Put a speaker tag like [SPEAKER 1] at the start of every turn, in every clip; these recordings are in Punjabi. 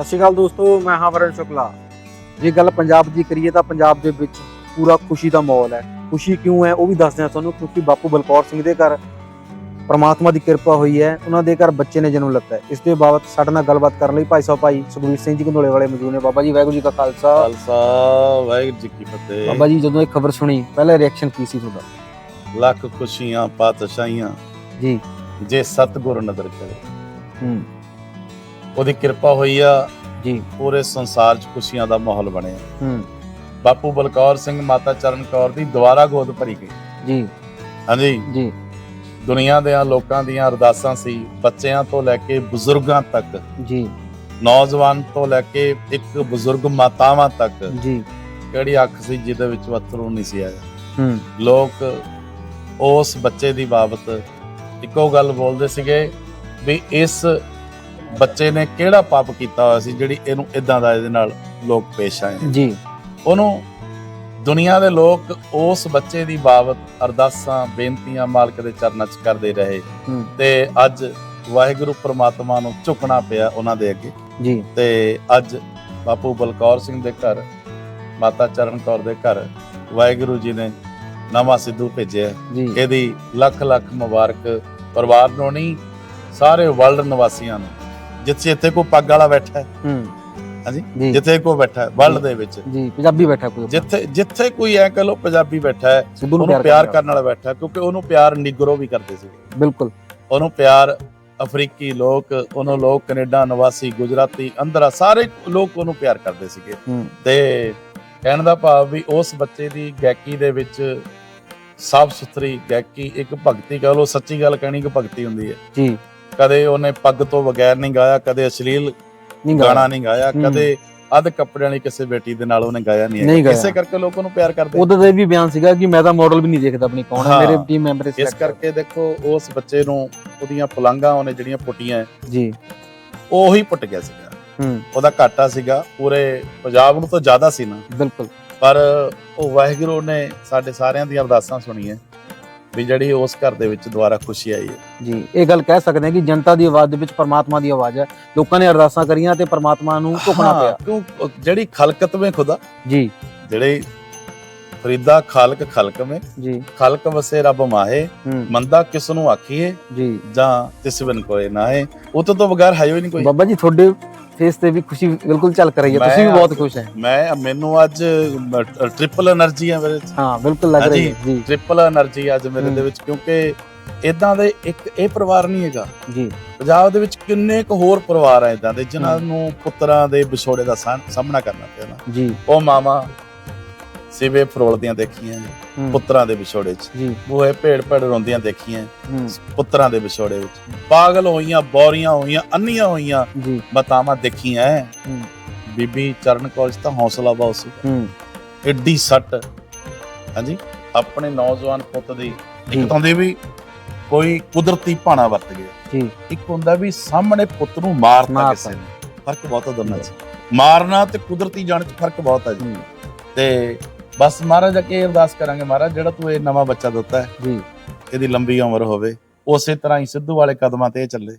[SPEAKER 1] ਸਤਿ ਸ਼੍ਰੀ ਅਕਾਲ ਦੋਸਤੋ ਮੈਂ ਹਾਂ ਵਰਨ ਸ਼ੁਕਲਾ। ਜੇ ਗੱਲ ਪੰਜਾਬ ਦੀ ਕਰੀਏ ਤਾਂ ਪੰਜਾਬ ਦੇ ਵਿੱਚ ਪੂਰਾ ਖੁਸ਼ੀ ਦਾ ਮਾਹੌਲ ਹੈ। ਖੁਸ਼ੀ ਕਿਉਂ ਹੈ ਉਹ ਵੀ ਦੱਸਦੇ ਹਾਂ ਤੁਹਾਨੂੰ ਕਿਉਂਕਿ ਬਾਪੂ ਬਲਕੌਰ ਸਿੰਘ ਦੇ ਘਰ ਪ੍ਰਮਾਤਮਾ ਦੀ ਕਿਰਪਾ ਹੋਈ ਹੈ ਉਹਨਾਂ ਦੇ ਘਰ ਬੱਚੇ ਨੇ ਜਨਮ ਲਿੱਤਾ ਇਸ ਦੇ ਬਾਬਤ ਸਾਡੇ ਨਾਲ ਗੱਲਬਾਤ ਕਰਨ ਲਈ ਭਾਈ ਸਾਹਿਬ ਭਾਈ ਸੁਖਬੀਰ ਸਿੰਘ ਜੀ ਕੰਦੋਲੇ ਵਾਲੇ ਮੌਜੂਦ ਨੇ। ਬਾਬਾ ਜੀ ਵਾਹਿਗੁਰੂ ਜੀ ਕਾ ਖਾਲਸਾ।
[SPEAKER 2] ਖਾਲਸਾ ਵਾਹਿਗੁਰੂ ਜੀ ਕੀ ਫਤਿਹ।
[SPEAKER 1] ਬਾਬਾ ਜੀ ਜਦੋਂ ਇਹ ਖਬਰ ਸੁਣੀ ਪਹਿਲਾ ਰਿਐਕਸ਼ਨ ਕੀ ਸੀ ਤੁਹਾਡਾ?
[SPEAKER 2] ਲੱਖ ਖੁਸ਼ੀਆਂ ਪਾਤਸ਼ਾਹੀਆਂ।
[SPEAKER 1] ਜੀ।
[SPEAKER 2] ਜੇ ਸਤਿਗੁਰ ਨਦਰ ਕਰੇ।
[SPEAKER 1] ਹੂੰ।
[SPEAKER 2] ਉਹਦੀ ਕਿਰਪਾ ਹੋਈ ਆ।
[SPEAKER 1] ਜੀ।
[SPEAKER 2] ਪੂਰੇ ਸੰਸਾਰ 'ਚ ਖੁਸ਼ੀਆਂ ਦਾ ਮਾਹੌਲ ਬਣਿਆ।
[SPEAKER 1] ਹੂੰ।
[SPEAKER 2] ਬਾਪੂ ਬਲਕੌਰ ਸਿੰਘ ਮਾਤਾ ਚਰਨ ਕੌਰ ਦੀ ਦੁਬਾਰਾ ਗੋਦ ਭਰੀ ਗਈ।
[SPEAKER 1] ਜੀ।
[SPEAKER 2] ਹਾਂਜੀ।
[SPEAKER 1] ਜੀ।
[SPEAKER 2] ਦੁਨੀਆ ਦੇ ਲੋਕਾਂ ਦੀਆਂ ਅਰਦਾਸਾਂ ਸੀ ਬੱਚਿਆਂ ਤੋਂ ਲੈ ਕੇ ਬਜ਼ੁਰਗਾਂ ਤੱਕ।
[SPEAKER 1] ਜੀ।
[SPEAKER 2] ਨੌਜਵਾਨ ਤੋਂ ਲੈ ਕੇ ਇੱਕ ਬਜ਼ੁਰਗ ਮਾਤਾਵਾਂ ਤੱਕ।
[SPEAKER 1] ਜੀ।
[SPEAKER 2] ਕਿਹੜੀ ਅੱਖ ਸੀ ਜਿਹਦੇ ਵਿੱਚ ਅਥਰੂ ਨਹੀਂ ਸੀ ਆਇਆ।
[SPEAKER 1] ਹੂੰ।
[SPEAKER 2] ਲੋਕ ਉਸ ਬੱਚੇ ਦੀ ਬਾਬਤ ਇੱਕੋ ਗੱਲ ਬੋਲਦੇ ਸੀਗੇ ਵੀ ਇਸ ਬੱਚੇ ਨੇ ਕਿਹੜਾ ਪਾਪ ਕੀਤਾ ਹੋਇਆ ਸੀ ਜਿਹੜੀ ਇਹਨੂੰ ਇਦਾਂ ਦਾ ਇਹਦੇ ਨਾਲ ਲੋਕ ਪੇਸ਼ ਆਏ।
[SPEAKER 1] ਜੀ।
[SPEAKER 2] ਉਹਨੂੰ ਦੁਨੀਆ ਦੇ ਲੋਕ ਉਸ ਬੱਚੇ ਦੀ ਬਾਬਤ ਅਰਦਾਸਾਂ ਬੇਨਤੀਆਂ ਮਾਲਕ ਦੇ ਚਰਨਾਂ 'ਚ ਕਰਦੇ ਰਹੇ। ਤੇ ਅੱਜ ਵਾਹਿਗੁਰੂ ਪ੍ਰਮਾਤਮਾ ਨੂੰ ਝੁਕਣਾ ਪਿਆ ਉਹਨਾਂ ਦੇ ਅੱਗੇ।
[SPEAKER 1] ਜੀ।
[SPEAKER 2] ਤੇ ਅੱਜ ਬਾਪੂ ਬਲਕੌਰ ਸਿੰਘ ਦੇ ਘਰ ਮਾਤਾ ਚਰਨ ਕੌਰ ਦੇ ਘਰ ਵਾਹਿਗੁਰੂ ਜੀ ਨੇ ਨਵਾਂ ਸਿੱਧੂ ਭੇਜਿਆ। ਇਹਦੀ ਲੱਖ ਲੱਖ ਮੁਬਾਰਕ ਪਰਿਵਾਰ ਨੂੰ ਨਹੀਂ ਸਾਰੇ ਵਰਲਡ ਨਿਵਾਸੀਆਂ ਨੂੰ। ਜਿੱਥੇ ਇੱਥੇ ਕੋਈ ਪੱਗ ਵਾਲਾ ਬੈਠਾ ਹੈ।
[SPEAKER 1] ਹੂੰ।
[SPEAKER 2] ਹਾਂਜੀ?
[SPEAKER 1] ਜੀ।
[SPEAKER 2] ਜਿੱਥੇ ਕੋਈ ਬੈਠਾ ਹੈ ਵਰਲਡ ਦੇ ਵਿੱਚ।
[SPEAKER 1] ਜੀ ਪੰਜਾਬੀ ਬੈਠਾ ਕੋਈ
[SPEAKER 2] ਜਿੱਥੇ ਜਿੱਥੇ ਕੋਈ ਐ ਕਹ ਲੋ ਪੰਜਾਬੀ ਬੈਠਾ ਹੈ
[SPEAKER 1] ਸਿੱਧੂ ਨੂੰ
[SPEAKER 2] ਉਹਨੂੰ ਪਿਆਰ ਕਰਨ ਵਾਲਾ ਬੈਠਾ ਹੈ, ਕਿਉਂਕਿ ਉਹਨੂੰ ਪਿਆਰ ਨਿਗਰੋ ਵੀ ਕਰਦੇ ਸੀ।
[SPEAKER 1] ਬਿਲਕੁਲ।
[SPEAKER 2] ਉਹਨੂੰ ਪਿਆਰ ਅਫਰੀਕੀ ਲੋਕ ਉਹਨੂੰ ਲੋਕ ਕੈਨੇਡਾ ਨਿਵਾਸੀ ਗੁਜਰਾਤੀ ਅੰਦਰਾ ਸਾਰੇ ਲੋਕ ਉਹਨੂੰ ਪਿਆਰ ਕਰਦੇ ਸੀਗੇ।
[SPEAKER 1] ਹੂੰ।
[SPEAKER 2] ਤੇ ਕਹਿਣ ਦਾ ਭਾਵ ਵੀ ਉਸ ਬੱਚੇ ਦੀ ਗਾਇਕੀ ਦੇ ਵਿੱਚ ਸਾਫ਼ ਸੁਥਰੀ ਗਾਇਕੀ ਇੱਕ ਭਗਤੀ ਕਹ ਲੋ ਸੱਚੀ ਗੱਲ ਕਹਿਣੀ ਕਿ ਭਗਤੀ ਹੁੰਦੀ ਹੈ।
[SPEAKER 1] ਜੀ।
[SPEAKER 2] ਕਦੇ ਉਹਨੇ ਪੱਗ ਤੋਂ ਬਗੈਰ ਨਹੀਂ ਗਾਇਆ ਕਦੇ ਅਸ਼ਲੀਲ
[SPEAKER 1] ਨਹੀਂ
[SPEAKER 2] ਗਾਣਾ ਨਹੀਂ ਗਾਇਆ। ਕਦੇ ਅੱਧ ਕੱਪੜਿਆਂ ਵਾਲੀ ਕਿਸੇ ਬੇਟੀ ਦੇ ਨਾਲ ਉਹਨੇ ਗਾਇਆ ਨਹੀਂ ਹੈ। ਇਸੇ ਕਰਕੇ ਲੋਕ ਉਹਨੂੰ ਪਿਆਰ ਕਰਦੇ
[SPEAKER 1] ਉਹਦਾ ਇਹ ਵੀ ਬਿਆਨ ਸੀਗਾ ਕਿ ਮੈਂ ਤਾਂ ਮਾਡਲ ਵੀ ਨਹੀਂ ਦੇਖਦਾ ਆਪਣੀ ਕੌਣ ਹੈ
[SPEAKER 2] ਹਾਂ।
[SPEAKER 1] ਮੇਰੇ ਟੀਮ ਮੈਂਬਰ
[SPEAKER 2] ਇਸ ਕਰਕੇ। ਦੇਖੋ ਉਸ ਬੱਚੇ ਨੂੰ ਉਹਦੀਆਂ ਪੁਲੰਘਾਂ ਉਹਨੇ ਜਿਹੜੀਆਂ ਪੁੱਟੀਆਂ
[SPEAKER 1] ਜੀ।
[SPEAKER 2] ਉਹੀ ਪੁੱਟ ਗਿਆ ਸੀਗਾ।
[SPEAKER 1] ਹੂੰ।
[SPEAKER 2] ਉਹਦਾ ਘਾਟਾ ਸੀਗਾ ਪੂਰੇ ਪੰਜਾਬ ਨੂੰ ਤਾਂ ਜ਼ਿਆਦਾ ਸੀ ਨਾ।
[SPEAKER 1] ਬਿਲਕੁਲ।
[SPEAKER 2] ਪਰ ਉਹ ਵਾਹਿਗੁਰੂ ਨੇ ਸਾਡੇ ਸਾਰਿਆਂ ਦੀਆਂ ਅਰਦਾਸਾਂ ਸੁਣੀਆਂ। ਵੀ ਜਿਹੜੀ ਉਸ ਘਰ ਦੇ ਵਿੱਚ ਦੁਬਾਰਾ ਖੁਸ਼ੀ ਆਈ ਹੈ।
[SPEAKER 1] ਜੀ ਇਹ ਗੱਲ ਕਹਿ ਸਕਦੇ ਹਾਂ ਕਿ ਜਨਤਾ ਦੀ ਆਵਾਜ਼ ਦੇ ਵਿੱਚ ਪਰਮਾਤਮਾ ਦੀ ਆਵਾਜ਼ ਹੈ। ਲੋਕਾਂ ਨੇ ਅਰਦਾਸਾਂ ਕਰੀਆਂ ਤੇ ਪਰਮਾਤਮਾ ਨੂੰ ਝੁਕਣਾ
[SPEAKER 2] ਹਾਂ,
[SPEAKER 1] ਪਿਆ।
[SPEAKER 2] ਕਿਉਂ ਜਿਹੜੀ ਖਲਕਤ ਵਿੱਚ ਖੁਦਾ
[SPEAKER 1] ਜੀ।
[SPEAKER 2] ਜਿਹੜੇ ਫਰੀਦਾ ਖਾਲਕ ਖਲਕ ਵਿੱਚ
[SPEAKER 1] ਜੀ।
[SPEAKER 2] ਖਲਕ ਵਸੇ ਰੱਬ ਮਾਹੇ
[SPEAKER 1] ਹੂੰ।
[SPEAKER 2] ਮੰਦਾ ਕਿਸ ਨੂੰ ਆਖੀਏ
[SPEAKER 1] ਜੀ।
[SPEAKER 2] ਜਾਂ ਤਿਸ ਬਿਨ ਕੋਏ ਨਾਏ ਉਹ ਤੋਂ ਤੋਂ ਬਗੈਰ ਹੈ ਹੀ ਨਹੀਂ ਕੋਈ।
[SPEAKER 1] ਬਾਬਾ ਜੀ ਤੁਹਾਡੇ ਫੇਸ ਤੇ ਵੀ ਖੁਸ਼ੀ ਬਿਲਕੁਲ ਚੱਲ ਕਰ ਰਹੀ ਹੈ। ਤੁਸੀਂ ਵੀ ਬਹੁਤ ਖੁਸ਼ ਹੈ।
[SPEAKER 2] ਮੈਂ ਮੈਨੂੰ ਅੱਜ ਟ੍ਰਿਪਲ એનર્ਜੀ ਹੈ ਮੇਰੇ
[SPEAKER 1] ਹਾਂ ਬਿਲਕੁਲ ਲੱਗ ਰਹੀ ਹੈ। ਜੀ।
[SPEAKER 2] ਟ੍ਰਿਪਲ એનર્ਜੀ ਅੱਜ ਮੇਰੇ ਦੇ ਵਿੱਚ ਕਿਉਂਕਿ ਇਦਾਂ ਦੇ ਇੱਕ ਇਹ ਪਰਿਵਾਰ ਨਹੀਂ ਹੈਗਾ।
[SPEAKER 1] ਜੀ।
[SPEAKER 2] ਪੰਜਾਬ ਦੇ ਵਿੱਚ ਕਿੰਨੇ ਕੁ ਹੋਰ ਪਰਿਵਾਰ ਆ ਇਦਾਂ ਦੇ ਜਿਨ੍ਹਾਂ ਨੂੰ ਪੁੱਤਰਾਂ ਦੇ ਵਿਛੋੜੇ ਦਾ ਸਾਹਮਣਾ ਕਰਨਾ ਪਿਆ ਨਾ।
[SPEAKER 1] ਜੀ।
[SPEAKER 2] ਉਹ ਮਾਮਾ ਸਿਵੇ ਫਰੋਲਦੀਆਂ ਦੇਖੀਆਂ। ਪੁੱਤਰਾਂ ਦੇ ਵਿਛੋੜੇ 'ਚ। ਬੂਹੇ ਭੇੜ ਭੇੜ ਰੋਂਦੀਆਂ ਦੇਖੀਆਂ ਪੁੱਤਰਾਂ ਦੇ ਵਿਛੋੜੇ ਵਿੱਚ। ਪਾਗਲ ਹੋਈਆਂ ਬੌਰੀਆਂ ਹੋਈਆਂ ਅੰਨੀਆਂ ਹੋਈਆਂ
[SPEAKER 1] ਜੀ।
[SPEAKER 2] ਮਾਤਾਵਾਂ ਦੇਖੀਆਂ ਬੀਬੀ ਚਰਨ ਕੌਰ ਤਾਂ ਹੌਸਲਾ ਬਹੁਤ ਸੀ। ਐਡੀ ਸੱਟ। ਹਾਂਜੀ? ਆਪਣੇ ਨੌਜਵਾਨ ਪੁੱਤ ਦੀ। ਇੱਕ ਤਾਂ ਹੁੰਦੀ ਵੀ ਕੋਈ ਕੁਦਰਤੀ ਭਾਣਾ ਵਰਤ ਗਿਆ।
[SPEAKER 1] ਜੀ।
[SPEAKER 2] ਇੱਕ ਹੁੰਦਾ ਵੀ ਸਾਹਮਣੇ ਪੁੱਤ ਨੂੰ ਮਾਰਤਾ। ਕਿਸੇ ਨੇ। ਫ਼ਰਕ ਬਹੁਤ ਹੈ ਦੋਨਾਂ 'ਚ। ਮਾਰਨਾ ਤੇ ਕੁਦਰਤੀ ਜਾਣ 'ਚ ਫ਼ਰਕ ਬਹੁਤ ਹੈ ਜੀ। ਤੇ ਬਸ ਮਹਾਰਾਜ ਅੱਗੇ ਅਰਦਾਸ ਕਰਾਂਗੇ ਮਹਾਰਾਜ ਜਿਹੜਾ ਤੂੰ ਇਹ ਨਵਾਂ ਬੱਚਾ ਦਿੱਤਾ ਹੈ
[SPEAKER 1] ਜੀ।
[SPEAKER 2] ਇਹਦੀ ਲੰਬੀ ਉਮਰ ਹੋਵੇ ਉਸੇ ਤਰ੍ਹਾਂ ਹੀ ਸਿੱਧੂ ਵਾਲੇ ਕਦਮਾਂ ਤੇ ਇਹ ਚੱਲੇ।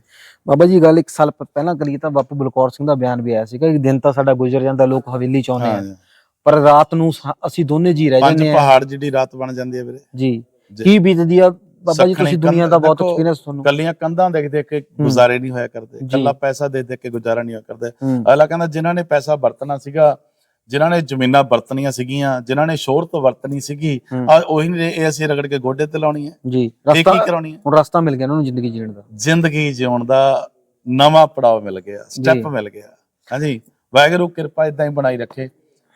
[SPEAKER 1] ਬਾਬਾ ਜੀ ਗੱਲ ਇੱਕ ਸਾਲ ਪ- ਪਹਿਲਾਂ ਕਰੀਏ ਤਾਂ ਬਾਪੂ ਬਲਕੌਰ ਸਿੰਘ ਦਾ ਬਿਆਨ ਵੀ ਆਇਆ ਸੀਗਾ ਕਿ ਦਿਨ ਤਾਂ ਸਾਡਾ ਗੁਜ਼ਰ ਜਾਂਦਾ ਲੋਕ ਹਵੇਲੀ ਚ ਆਉਂਦੇ ਆ।
[SPEAKER 2] ਹਾਂ
[SPEAKER 1] ਪਰ ਰਾਤ ਨੂੰ ਸਾ- ਅਸੀਂ ਦੋਨੇ ਜੀ ਰਹਿ
[SPEAKER 2] ਪੰਜ
[SPEAKER 1] ਜਾਂਦੇ ਆ।
[SPEAKER 2] ਪਹਾੜ ਜਿਹੜੀ ਰਾਤ ਬਣ ਜਾਂਦੀ ਹੈ ਵੀਰੇ।
[SPEAKER 1] ਜੀ।
[SPEAKER 2] ਜੀ।
[SPEAKER 1] ਕੀ ਬੀਤਦੀ ਆ? ਬਾਬਾ ਜੀ
[SPEAKER 2] ਸੱਖਣੀ
[SPEAKER 1] ਤੁਸੀਂ ਦੁਨੀਆ ਦਾ ਬਹੁਤ
[SPEAKER 2] ਦੇਖੋ,
[SPEAKER 1] ਐਕਸਪੀਰੀਅੰਸ ਤੁਹਾਨੂੰ
[SPEAKER 2] ਕੱਲੀਆਂ ਕੰਧਾਂ ਦੇਖ ਦੇਖ ਕੇ ਗੁਜ਼ਾਰੇ ਨਹੀਂ ਹੋਇਆ ਕਰਦੇ।
[SPEAKER 1] ਜੀ।
[SPEAKER 2] ਕੱਲਾ ਪੈਸਾ ਦੇ ਦੇ ਕੇ ਗੁਜ਼ਾਰਾ ਨਹੀਂ ਹੋਇਆ ਕਰਦੇ।
[SPEAKER 1] ਹੂੰ,
[SPEAKER 2] ਅਗਲਾ ਕਹਿੰਦਾ ਜਿਨ੍ਹਾਂ ਨੇ ਪੈਸਾ ਵਰਤਣਾ ਸੀਗਾ ਜਿਨ੍ਹਾਂ ਨੇ ਜ਼ਮੀਨਾਂ ਵਰਤਣੀਆਂ ਸੀਗੀਆਂ ਜਿਨ੍ਹਾਂ ਨੇ ਸ਼ੋਹਰਤ ਵਰਤਣੀ ਸੀਗੀ। ਆ ਉਹੀ ਨੇ ਇਹ ਅਸੀਂ ਰਗੜ ਕੇ ਗੋਡੇ ਤੇ ਲਾਉਣੀ ਹੈ।
[SPEAKER 1] ਜੀ ਰਸਤਾ
[SPEAKER 2] ਕੀ ਕਰਾਉਣੀ ਹੈ?
[SPEAKER 1] ਹੁਣ ਰਸਤਾ ਮਿਲ ਗਿਆ ਉਹਨਾਂ ਨੂੰ ਜ਼ਿੰਦਗੀ ਜੀਣ ਦਾ।
[SPEAKER 2] ਜ਼ਿੰਦਗੀ ਜਿਉਣ ਦਾ ਨਵਾਂ ਪੜਾਅ ਮਿਲ ਗਿਆ ਸਟੈਪ ਮਿਲ ਗਿਆ। ਹਾਂਜੀ ਵਾਹਿਗੁਰੂ ਕਿਰਪਾ ਇਦਾਂ ਹੀ ਬਣਾਈ ਰੱਖੇ।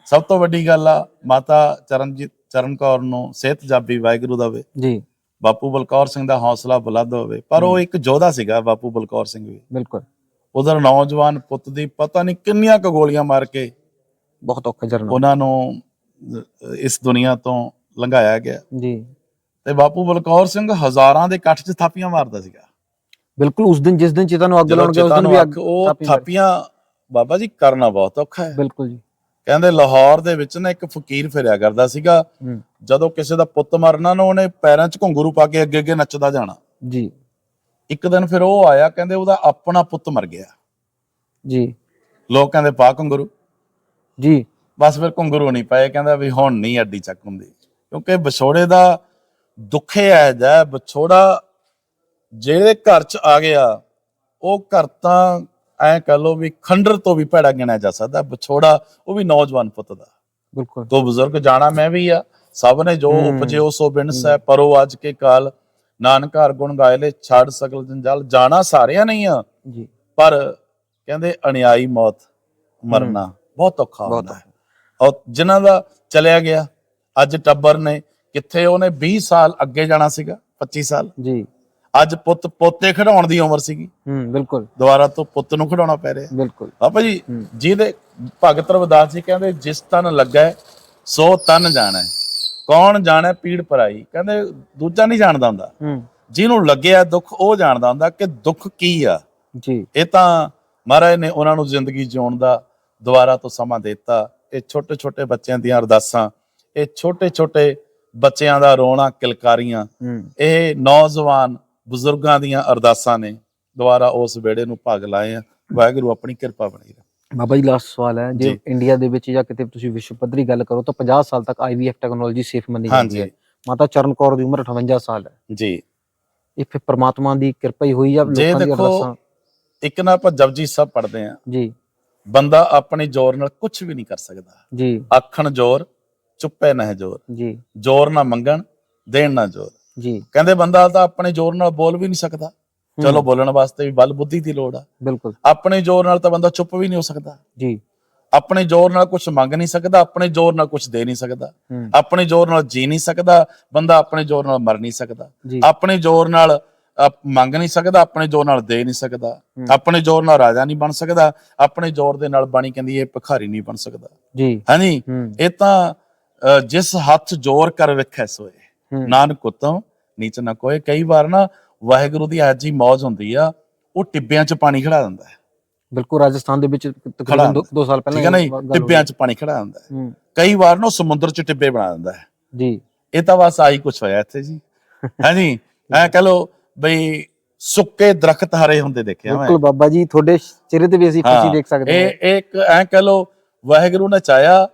[SPEAKER 2] ਸਭ ਤੋਂ ਵੱਡੀ ਗੱਲ ਆ ਮਾਤਾ ਚਰਨਜੀਤ ਚਰਨ ਕੌਰ ਨੂੰ ਸਿਹਤ ਜਾਬੀ ਵਾਹਿਗੁਰੂ ਦਾ ਵੇ
[SPEAKER 1] ਜੀ।
[SPEAKER 2] ਬਾਪੂ ਬਲਕੌਰ ਸਿੰਘ ਦਾ ਹੌਸਲਾ ਬੁਲੰਦ ਹੋਵੇ। ਪਰ ਉਹ। ਇੱਕ ਯੋਧਾ ਸੀਗਾ ਬਾਪੂ ਬਲਕੌਰ ਸਿੰਘ ਵੀ।
[SPEAKER 1] ਬਿਲਕੁਲ।
[SPEAKER 2] ਉਧਰ ਨੌਜਵਾਨ ਪੁੱਤ ਦੀ ਪਤਾ ਨਹੀਂ ਕਿੰਨੀਆਂ ਕੁ ਗੋਲੀਆਂ ਮਾਰ ਕੇ
[SPEAKER 1] ਬਹੁਤ ਔਖਾ ਜਰਨਾ।
[SPEAKER 2] ਉਹਨਾਂ ਨੂੰ ਇਸ ਦੁਨੀਆ ਤੋਂ ਲੰਘਾਇਆ ਗਿਆ।
[SPEAKER 1] ਜੀ।
[SPEAKER 2] ਤੇ ਬਾਪੂ ਬਲਕੌਰ ਸਿੰਘ ਹਜ਼ਾਰਾਂ ਦੇ ਇਕੱਠ 'ਚ ਥਾਪੀਆਂ ਮਾਰਦਾ ਸੀਗਾ।
[SPEAKER 1] ਬਿਲਕੁਲ ਉਸ ਦਿਨ ਜਿਸ ਦਿਨ ਚਿਤਾ ਨੂੰ ਅੱਗ
[SPEAKER 2] ਜਦੋਂ
[SPEAKER 1] ਲਾਉਣਗੇ ਉਸ ਦਿਨ ਵੀ
[SPEAKER 2] ਅੱਗ ਉਹ। ਥਾਪੀਆਂ ਬਾਬਾ ਜੀ ਕਰਨਾ ਬਹੁਤ ਔਖਾ ਹੈ।
[SPEAKER 1] ਬਿਲਕੁਲ ਜੀ।
[SPEAKER 2] ਕਹਿੰਦੇ ਲਾਹੌਰ ਦੇ ਵਿੱਚ ਨਾ ਇੱਕ ਫਕੀਰ ਫਿਰਿਆ ਕਰਦਾ ਸੀਗਾ। ਜਦੋਂ ਕਿਸੇ ਦਾ ਪੁੱਤ ਮਰਨਾ ਨਾ ਉਹਨੇ ਪੈਰਾਂ 'ਚ ਘੁੰਗਰੂ ਪਾ ਕੇ ਅੱਗੇ ਅੱਗੇ ਨੱਚਦਾ ਜਾਣਾ।
[SPEAKER 1] ਜੀ।
[SPEAKER 2] ਇੱਕ ਦਿਨ ਫਿਰ ਉਹ ਆਇਆ ਕਹਿੰਦੇ ਉਹਦਾ ਆਪਣਾ ਪੁੱਤ ਮਰ ਗਿਆ।
[SPEAKER 1] ਜੀ।
[SPEAKER 2] ਲੋਕ ਕਹਿੰਦੇ ਪਾ ਘੁੰਗਰੂ।
[SPEAKER 1] ਜੀ।
[SPEAKER 2] ਬਸ ਫਿਰ ਘੁੰਗਰੂ ਨਹੀਂ ਪਏ ਕਹਿੰਦਾ ਵੀ ਹੁਣ ਨਹੀਂ ਅੱਡੀ ਚੱਕ ਹੁੰਦੀ। ਕਿਉਂਕਿ ਵਿਛੋੜੇ ਦਾ ਦੁੱਖ ਹੈ ਜੈ ਵਿਛੋੜਾ ਜਿਹੜੇ ਘਰ ਚ ਆ ਗਿਆ ਉਹ ਘਰ ਤਾਂ ਐ ਕਹ ਲੋ ਵੀ ਖੰਡਰ ਤੋਂ ਵੀ ਭੈੜਾ ਗਿਣਿਆ ਜਾ ਸਕਦਾ ਵਿਛੋੜਾ ਉਹ ਵੀ ਨੌਜਵਾਨ ਪੁੱਤ ਦਾ।
[SPEAKER 1] ਬਿਲਕੁਲ।
[SPEAKER 2] ਤੋ ਬਜ਼ੁਰਗ ਜਾਣਾ ਮੈਂ ਵੀ ਆ ਸਭ ਨੇ ਜੋ। ਉਪਜਿਓ ਸੋ ਬਿਨਸ ਹੈ। ਪਰੋ ਅੱਜ ਕੇ ਕਾਲ ਨਾਨਕ ਹਰ ਗੁਣ ਗਾਇਲੇ ਛੱਡ ਸਕਲ ਜੰਜਾਲ ਜਾਣਾ ਸਾਰਿਆਂ ਨਹੀਂ ਆ।
[SPEAKER 1] ਜੀ।
[SPEAKER 2] ਪਰ ਕਹਿੰਦੇ ਅਣਿਆਈ ਮੌਤ ਮਰਨਾ। ਬਹੁਤ ਔਖਾ ਹੁੰਦਾ ਹੈ। ਔਰ ਜਿਨ੍ਹਾਂ ਦਾ ਚਲਿਆ ਗਿਆ ਅੱਜ ਟੱਬਰ ਨੇ ਕਿੱਥੇ ਉਹਨੇ 20 ਸਾਲ ਅੱਗੇ ਜਾਣਾ ਸੀਗਾ 25 ਸਾਲ।
[SPEAKER 1] ਜੀ।
[SPEAKER 2] ਅੱਜ ਪੁੱਤ ਪੋਤੇ ਖਿਡਾਉਣ ਦੀ ਉਮਰ ਸੀਗੀ।
[SPEAKER 1] ਹੂੰ ਬਿਲਕੁਲ।
[SPEAKER 2] ਦੁਬਾਰਾ ਤੋਂ ਪੁੱਤ ਨੂੰ ਖਿਡਾਉਣਾ ਪੈ ਰਿਹਾ।
[SPEAKER 1] ਬਿਲਕੁਲ।
[SPEAKER 2] ਬਾਬਾ ਜੀ। ਜਿਹਦੇ ਭਗਤ ਰਵਿਦਾਸ ਜੀ ਕਹਿੰਦੇ ਜਿਸ ਤਨ ਲੱਗਾ ਸੋ ਤਨ ਜਾਣੈ ਕੌਣ ਜਾਣੈ ਪੀੜ ਪਰਾਈ? ਕਹਿੰਦੇ ਦੂਜਾ ਨਹੀਂ ਜਾਣਦਾ ਹੁੰਦਾ।
[SPEAKER 1] ਹੂੰ।
[SPEAKER 2] ਜਿਹਨੂੰ ਲੱਗਿਆ ਦੁੱਖ ਉਹ ਜਾਣਦਾ ਹੁੰਦਾ ਕਿ ਦੁੱਖ ਕੀ ਆ।
[SPEAKER 1] ਜੀ।
[SPEAKER 2] ਇਹ ਤਾਂ ਮਹਾਰਾਜ ਨੇ ਉਹਨਾਂ ਨੂੰ ਜ਼ਿੰਦਗੀ ਜਿਉਣ ਦਾ ਦੁਬਾਰਾ ਤੋਂ ਸਮਾਂ ਦਿੱਤਾ। ਇਹ ਛੋਟੇ ਛੋਟੇ ਬੱਚਿਆਂ ਦੀਆਂ ਅਰਦਾਸਾਂ ਇਹ ਛੋਟੇ ਛੋਟੇ ਬੱਚਿਆਂ ਦਾ ਰੋਣਾ ਕਿਲਕਾਰੀਆਂ ਇਹ ਨੌਜਵਾਨ ਬਜ਼ੁਰਗਾਂ ਦੀਆਂ ਅਰਦਾਸਾਂ ਨੇ। ਦੁਬਾਰਾ ਉਸ ਵੇੜੇ ਨੂੰ ਭਾਗ ਲਾਏ ਆ। ਵਾਹਿਗੁਰੂ ਆਪਣੀ ਕਿਰਪਾ ਬਣੀ ਰੱਖੇ।
[SPEAKER 1] ਬਾਬਾ ਜੀ ਲਾਸਟ ਸਵਾਲ ਹੈ। ਜੇ। ਇੰਡੀਆ ਦੇ ਵਿੱਚ ਜਾਂ ਕਿਤੇ ਤੁਸੀਂ ਵਿਸ਼ਵ ਪੱਧਰੀ ਗੱਲ ਕਰੋ ਤਾਂ 50 ਸਾਲ ਤੱਕ ਆਈਵੀਐਫ ਟੈਕਨੋਲੋਜੀ ਸੇਫ ਮੰਨੀ ਜਾਂਦੀ ਹੈ। ਮਾਤਾ ਚਰਨ ਕੌਰ ਦੀ ਉਮਰ 58 ਸਾਲ ਹੈ।
[SPEAKER 2] ਜੀ।
[SPEAKER 1] ਇਹ ਫਿਰ ਪ੍ਰਮਾਤਮਾ ਦੀ ਕਿਰਪਾ ਹੀ ਹੋਈ ਜਾਂ
[SPEAKER 2] ਜੇ
[SPEAKER 1] ਲੋਕਾਂ ਦੀ
[SPEAKER 2] ਦੇਖੋ
[SPEAKER 1] ਅਰਦਾਸਾਂ?
[SPEAKER 2] ਇੱਕ ਨਾ ਆਪਾਂ ਜਪਜੀ ਸਾਹਿਬ ਪੜ੍ਹਦੇ ਆ
[SPEAKER 1] ਜੀ।
[SPEAKER 2] ਬੰਦਾ ਆਪਣੇ ਜ਼ੋਰ ਨਾਲ ਕੁਝ ਵੀ ਨਹੀਂ ਕਰ ਸਕਦਾ।
[SPEAKER 1] ਜੀ।
[SPEAKER 2] ਆਖਣ ਜ਼ੋਰ ਚੁੱਪੇ ਨਾ ਜ਼ੋਰ।
[SPEAKER 1] ਜੀ।
[SPEAKER 2] ਜ਼ੋਰ ਨਾ ਮੰਗਣ ਦੇਣ ਨਾ ਜ਼ੋਰ।
[SPEAKER 1] ਜੀ।
[SPEAKER 2] ਕਹਿੰਦੇ ਬੰਦਾ ਤਾਂ ਆਪਣੇ ਜ਼ੋਰ ਨਾਲ ਬੋਲ ਵੀ ਨਹੀਂ ਸਕਦਾ। ਚਲੋ ਬੋਲਣ ਵਾਸਤੇ ਵੀ ਬਲ ਬੁੱਧੀ ਦੀ ਲੋੜ ਆ।
[SPEAKER 1] ਬਿਲਕੁਲ।
[SPEAKER 2] ਆਪਣੇ ਜ਼ੋਰ ਨਾਲ ਤਾਂ ਬੰਦਾ ਚੁੱਪ ਵੀ ਨਹੀਂ ਹੋ ਸਕਦਾ।
[SPEAKER 1] ਜੀ।
[SPEAKER 2] ਆਪਣੇ ਜ਼ੋਰ ਨਾਲ ਕੁਝ ਮੰਗ ਨਹੀਂ ਸਕਦਾ ਆਪਣੇ ਜ਼ੋਰ ਨਾਲ ਕੁਝ ਦੇ ਨਹੀਂ ਸਕਦਾ। ਆਪਣੇ ਜ਼ੋਰ ਨਾਲ ਜੀ ਨਹੀਂ ਸਕਦਾ ਬੰਦਾ ਆਪਣੇ ਜ਼ੋਰ ਨਾਲ ਮਰ ਨਹੀਂ ਸਕਦਾ। ਆਪਣੇ ਜ਼ੋਰ ਨਾਲ ਮੰਗ ਨਹੀਂ ਸਕਦਾ ਆਪਣੇ ਜ਼ੋਰ ਨਾਲ ਦੇ ਨਹੀਂ ਸਕਦਾ। ਆਪਣੇ ਜ਼ੋਰ ਨਾਲ ਰਾਜਾ ਨਹੀਂ ਬਣ ਸਕਦਾ ਆਪਣੇ ਜ਼ੋਰ ਦੇ ਨਾਲ ਬਾਣੀ ਕਹਿੰਦੀ ਇਹ ਭਿਖਾਰੀ ਨਹੀਂ ਬਣ ਸਕਦਾ।
[SPEAKER 1] ਜੀ।
[SPEAKER 2] ਹਾਂਜੀ ਇਹ ਤਾਂ ਜਿਸ ਹੱਥ ਜ਼ੋਰ ਕਰ ਵੇਖੈ ਸੋਏ। ਨਾਨਕ ਉਤਮ ਨੀਚ ਨਾ ਕੋਏ। ਕਈ ਵਾਰ ਨਾ ਵਾਹਿਗੁਰੂ ਦੀ ਅੱਜ ਹੀ ਮੌਜ ਹੁੰਦੀ ਆ ਉਹ ਟਿੱਬਿਆਂ 'ਚ ਪਾਣੀ ਖੜਾ ਦਿੰਦਾ ਹੈ।
[SPEAKER 1] ਬਿਲਕੁਲ ਰਾਜਸਥਾਨ ਦੇ ਵਿੱਚ ਤਕਰੀਬਨ
[SPEAKER 2] ਖੜਾ
[SPEAKER 1] 2 ਸਾਲ ਪਹਿਲਾਂ
[SPEAKER 2] ਠੀਕ ਹੈ ਨਾ ਜੀ?
[SPEAKER 1] ਇਹ ਗੱਲ ਹੋਈ।
[SPEAKER 2] ਟਿੱਬਿਆਂ 'ਚ ਪਾਣੀ ਖੜਾ ਦਿੰਦਾ ਹੈ। ਕਈ ਵਾਰ ਨਾ ਉਹ ਸਮੁੰਦਰ 'ਚ ਟਿੱਬੇ ਬਣਾ ਦਿੰਦਾ ਹੈ।
[SPEAKER 1] ਜੀ।
[SPEAKER 2] ਇਹ ਤਾਂ ਬਸ ਆਹੀ ਕੁਝ ਹੋਇਆ ਇੱਥੇ ਜੀ। ਹਾਂਜੀ ਐ ਕਹ ਲੋ ਬਈ ਸੁੱਕੇ ਦਰਖਤ ਹਰੇ ਹੁੰਦੇ ਦੇਖਿਆ ਮੈਂ।
[SPEAKER 1] ਬਿਲਕੁਲ ਬਾਬਾ ਜੀ ਤੁਹਾਡੇ ਚਿਹਰੇ ਤੇ ਵੀ ਅਸੀਂ ਖੁਸ਼ੀ ਦੇਖ ਸਕਦੇ ਹਾਂ।
[SPEAKER 2] ਇਹ ਇੱਕ ਐ ਕਹ ਲੋ ਵਾਹਿਗੁਰੂ ਨੇ ਚਾਹਿਆ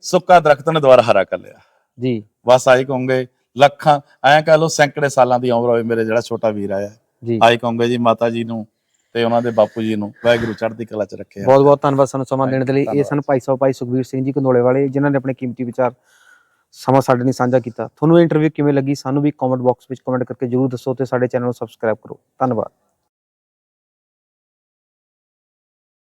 [SPEAKER 2] ਸੁੱਕਾ ਦਰਖਤ ਨੇ ਦੁਬਾਰਾ ਹਰਾ ਕਰ ਲਿਆ।
[SPEAKER 1] ਜੀ।
[SPEAKER 2] ਬਸ ਆਈ ਕਹੋਗੇ ਲੱਖਾਂ ਐ ਕਹ ਲੋ ਸੈਂਕੜੇ ਸਾਲਾਂ ਦੀ ਉਮਰ ਹੋਵੇ ਮੇਰੇ ਜਿਹੜਾ ਛੋਟਾ ਵੀਰ ਆਇਆ।
[SPEAKER 1] ਜੀ।
[SPEAKER 2] ਆਈ ਕਹੋਗੇ ਜੀ ਮਾਤਾ ਜੀ ਨੂੰ ਤੇ ਉਹਨਾਂ ਦੇ ਬਾਪੂ ਜੀ ਨੂੰ ਵਾਹਿਗੁਰੂ ਚੜ੍ਹਦੀ ਕਲਾ ਚ ਰੱਖਿਆ
[SPEAKER 1] ਬਹੁਤ ਬਹੁਤ ਧੰਨਵਾਦ ਸਾਨੂੰ ਸਮਾਂ ਦੇਣ ਦੇ ਲਈ। ਇਹ। ਸਨ ਭਾਈ ਸਾਹਿਬ ਭਾਈ ਸੁਖਵੀਰ ਸਿੰਘ ਜੀ ਕੰਦੋਲੇ ਵਾਲੇ ਜਿਨ੍ਹਾਂ ਨੇ ਆਪਣੇ ਕੀਮਤੀ ਵਿਚਾਰ ਸਮਾਂ ਸਾਡੇ ਨਾਲ ਸਾਂਝਾ ਕੀਤਾ। ਤੁਹਾਨੂੰ ਇਹ ਇੰਟਰਵਿਊ ਕਿਵੇਂ ਲੱਗੀ? ਸਾਨੂੰ ਵੀ ਕਮੈਂਟ ਬਾਕਸ ਵਿੱਚ ਕਮੈਂਟ ਕਰਕੇ ਜਰੂਰ ਦੱਸੋ ਤੇ ਸਾਡੇ ਚੈਨਲ ਨੂੰ ਸਬਸਕ੍ਰਾਈਬ ਕਰੋ। ਧੰਨਵਾਦ।